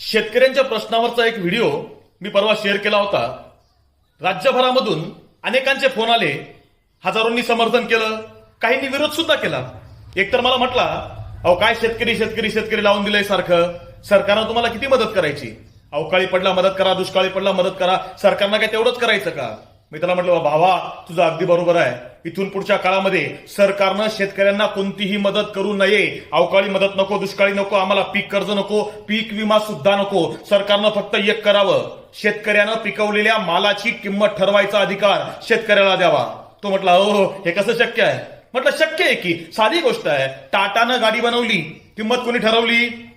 शेतकऱ्यांच्या प्रश्नावरचा एक व्हिडिओ मी परवा शेअर केला होता. राज्यभरामधून अनेकांचे फोन आले. हजारोंनी समर्थन केलं. काहींनी विरोध सुद्धा केला. एकतर मला म्हटला अहो काय शेतकरी शेतकरी शेतकरी लावून दिलंय सारखं? सरकारनं तुम्हाला किती मदत करायची? अवकाळी पडला मदत करा दुष्काळी पडला मदत करा. सरकारनं काय तेवढंच करायचं का? मी त्याला म्हटलं भावा तुझं अगदी बरोबर आहे. इथून पुढच्या काळामध्ये सरकारनं शेतकऱ्यांना कोणतीही मदत करू नये. अवकाळी मदत नको दुष्काळी नको आम्हाला पीक कर्ज नको पीक विमा सुद्धा नको. सरकारनं फक्त एक करावं. शेतकऱ्यानं पिकवलेल्या मालाची किंमत ठरवायचा अधिकार शेतकऱ्याला द्यावा. तो म्हटला हो, हो हे कसं शक्य आहे? म्हटलं शक्य आहे की साधी गोष्ट आहे. टाटानं गाडी बनवली. किंमत कोणी ठरवली?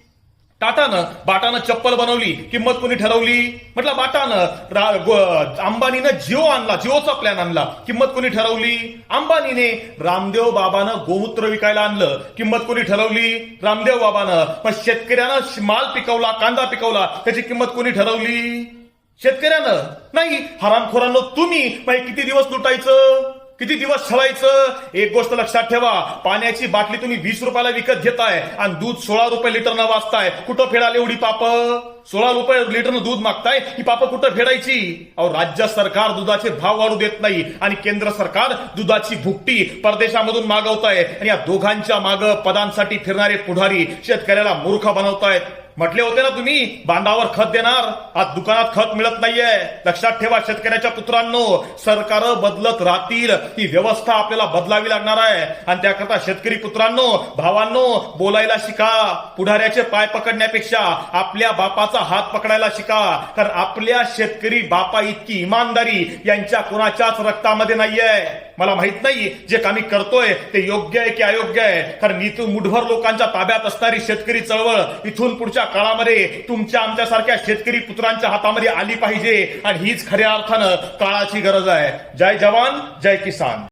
टाटानं बाटानं चप्पल बनवली किंमत कोणी ठरवली? म्हटलं बाटानं अंबानीनं जिओ आणला जिओचा प्लॅन आणला. किंमत कोणी ठरवली? अंबानीने रामदेव बाबानं गोमूत्र विकायला आणलं. किंमत कोणी ठरवली? रामदेव बाबानं. पण शेतकऱ्यानं माल पिकवला कांदा पिकवला त्याची किंमत कोणी ठरवली? शेतकऱ्यानं. नाही हरामखोरांना तुम्ही किती दिवस लुटायचं? किती दिवस ठेवायचं एक गोष्ट लक्षात ठेवा. पाण्याची बाटली तुम्ही वीस रुपयाला विकत घेताय आणि दूध सोळा रुपये लिटरनं वाचताय. कुठं फेडाल एवढी पाप? सोळा रुपये लिटरनं दूध मागताय? ही पाप कुठं फेडायची? अहो राज्य सरकार दुधाचे भाव वाढू देत नाही आणि केंद्र सरकार दुधाची भुकटी परदेशामधून मागवताय आणि या दोघांच्या माग पदांसाठी फिरणारे पुढारी शेतकऱ्याला मूर्ख बनवतायत. म्हटले होते ना तुम्ही बांधावर खत देणार आज दुकानात खत मिळत नाहीये. लक्षात ठेवा शेतकऱ्याच्या पुत्रांनो सरकार बदलत राहतील. ही व्यवस्था आपल्याला बदलावी लागणार आहे. आणि त्याकरता शेतकरी पुत्रांनो भावांनो बोलायला शिका. पुढाऱ्याचे पाय पकडण्यापेक्षा आपल्या बापाचा हात पकडायला शिका. कारण आपल्या शेतकरी बापा इतकी इमानदारी यांच्या कुणाच्याच रक्तामध्ये नाहीये. मला माहीत नाही जे कामी करतोय ते योग्य आहे की अयोग्य आहे. कारण इथून मुठभर लोकांच्या ताब्यात असणारी शेतकरी चळवळ इथून पुढच्या काळामध्ये तुमच्या आमच्यासारख्या शेतकरी पुत्रांच्या हातामध्ये आली पाहिजे. आणि हीच खऱ्या अर्थानं काळाची गरज आहे. जय जवान जय किसान.